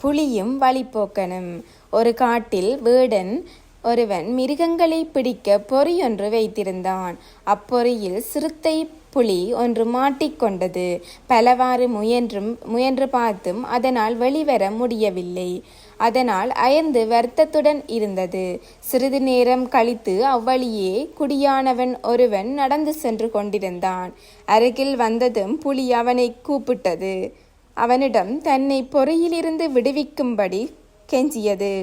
புலியும் வழிப்போக்கனும் ஒரு காட்டில் வேடன் ஒருவன் மிருகங்களை பிடிக்க பொறியொன்று வைத்திருந்தான். அப்பொறியில் சிறுத்தை புலி ஒன்று மாட்டிக்கொண்டது பலவாறு முயன்றும் முயன்று பார்த்தும் அதனால் வெளிவர முடியவில்லை. அதனால் அயர்ந்து வருத்தத்துடன் இருந்தது. சிறிது நேரம் கழித்து அவ்வழியே குடியானவன் ஒருவன் நடந்து சென்று கொண்டிருந்தான். அருகில் வந்ததும் புலி அவனை கூப்பிட்டது. அவனிடம் தன்னை பொறையிலிருந்து விடுவிக்கும்படி கெஞ்சியது.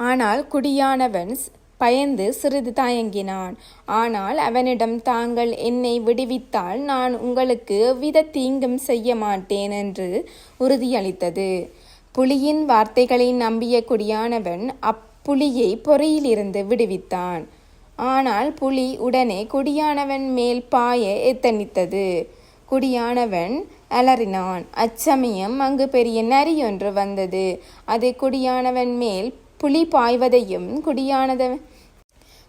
ஆனால் குடியானவன் பயந்து சிறிது தயங்கினான். ஆனால் அவனிடம் தாங்கள் என்னை விடுவித்தால் நான் உங்களுக்கு எவ்வித தீங்கும் செய்ய மாட்டேன் என்று உறுதியளித்தது. புலியின் வார்த்தைகளை நம்பிய குடியானவன் அப்புலியை பொறியிலிருந்து விடுவித்தான். ஆனால் புலி உடனே குடியானவன் மேல் பாய எத்தனித்தது குடியானவன் அலறினான். அச்சமயம் அங்கு பெரிய நரி ஒன்று வந்தது. அது குடியானவன் மேல் புலி பாய்வதையும் குடியானதவன்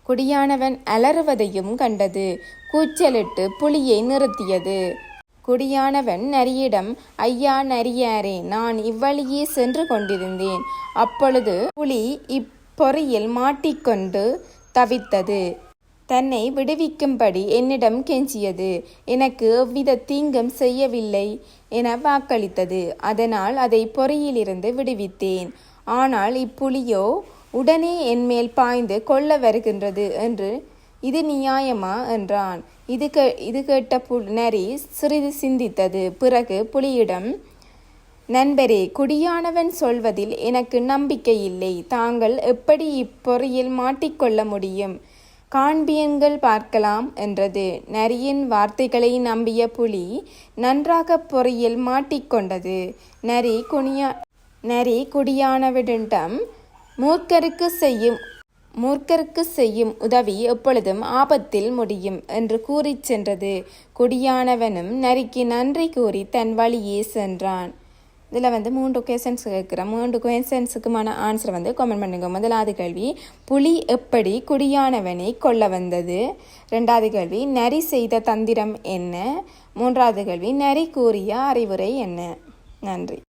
குடியானவன் அலறுவதையும் கண்டது. கூச்சலிட்டு புலியை நிறுத்தியது. குடியானவன் நரியிடம் ஐயா நரியாரே நான் இவ்வழியே சென்று கொண்டிருந்தேன். அப்பொழுது புலி இப்பொறியில் மாட்டிக்கொண்டு தவித்தது. தன்னை விடுவிக்கும்படி என்னிடம் கெஞ்சியது. எனக்கு எவ்வித தீங்கும் செய்யவில்லை என வாக்களித்தது. அதனால் அதை பொறியிலிருந்து விடுவித்தேன். ஆனால் இப்புலியோ உடனே என்மேல் பாய்ந்து கொல்ல வருகின்றது என்று இது நியாயமா என்றான். இது கே இது கேட்ட பு நரி சிறிது சிந்தித்தது. பிறகு புலியிடம் நண்பரே குடியானவன் சொல்வதில் எனக்கு நம்பிக்கை இல்லை. தாங்கள் எப்படி இப்பொறியில் மாட்டிக்கொள்ள முடியும்? காண்பியங்கள் பார்க்கலாம் என்றது. நரியின் வார்த்தைகளை நம்பிய புலி நன்றாக பொறியில் மாட்டிக்கொண்டது. நரி குனியா நரி குடியானவிடம் மூர்க்கருக்கு செய்யும் மூர்க்கருக்கு செய்யும் உதவி எப்பொழுதும் ஆபத்தில் முடியும் என்று கூறிச் சென்றது. குடியானவனும் நரிக்கு நன்றி கூறி தன் வழியே சென்றான். இதில் வந்து மூன்று கொஷன்ஸ் கேட்குறேன். மூன்று கொஷன்ஸுக்குமான ஆன்சர் வந்து கமெண்ட் பண்ணுங்க. முதலாவது கேள்வி புலி எப்படி குடியானவனை கொல்ல வந்தது? ரெண்டாவது கேள்வி நரி செய்த தந்திரம் என்ன? மூன்றாவது கேள்வி நரி கூறிய அறிவுரை என்ன? நன்றி.